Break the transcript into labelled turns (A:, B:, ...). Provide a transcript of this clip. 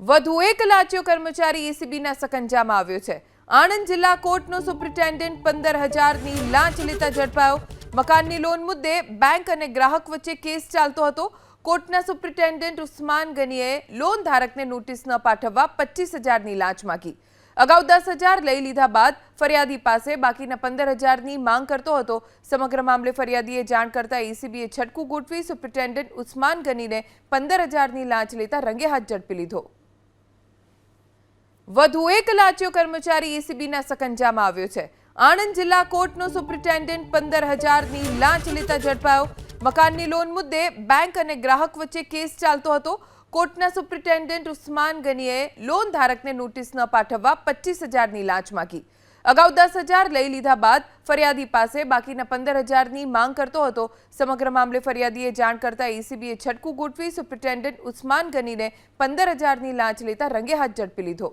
A: વધુ એક લાચ્યો કર્મચારી એસીબીના સકંજામાં આવ્યો છે. આણંદ જિલ્લા કોર્ટનો સુપ્રિન્ટેન્ડન્ટ પંદર હજારની લાંચ લેતા ઝડપાયો. મકાનની લોન મુદ્દે બેંક અને ગ્રાહક વચ્ચે કેસ ચાલતો હતો. કોર્ટના સુપ્રિન્ટેન્ડન્ટ ઉસ્માન ગનીએ લોન ધારકને નોટિસ ન પાઠવવા પચીસ હજારની લાંચ માંગી. અગાઉ દસ હજાર લઈ લીધા બાદ ફરિયાદી પાસે બાકીના પંદર હજારની માંગ કરતો હતો. સમગ્ર મામલે ફરિયાદીએ જાણ કરતા એસીબીએ છટકું ગોઠવી સુપ્રિન્ટેન્ડન્ટ ઉસ્માન ગનીને પંદર હજારની લાંચ લેતા રંગે હાથ ઝડપી લીધો. વધુ એક લાચિયો કર્મચારી એસીબીના સકંજામાં આવ્યો છે. આણંદ જિલ્લા કોર્ટનો સુપ્રિન્ટેન્ડન્ટ પંદર હજારની લાંચ લેતા ઝડપાયો. મકાનની લોન મુદ્દે બેંક અને ગ્રાહક વચ્ચે કેસ ચાલતો હતો. કોર્ટના સુપ્રિન્ટેન્ડન્ટ ઉસ્માન ગનીએ લોન ધારકને નોટિસ ન પાઠવવા પચીસ હજારની લાંચ માંગી. અગાઉ દસ હજાર લઈ લીધા બાદ ફરિયાદી પાસે બાકીના પંદર હજારની માંગ કરતો હતો. સમગ્ર મામલે ફરિયાદીએ જાણ કરતા એસીબીએ છટકું ગોઠવી સુપ્રિન્ટેન્ડન્ટ ઉસ્માન ગનીને પંદર હજારની લાંચ લેતા રંગે હાથ ઝડપી લીધો.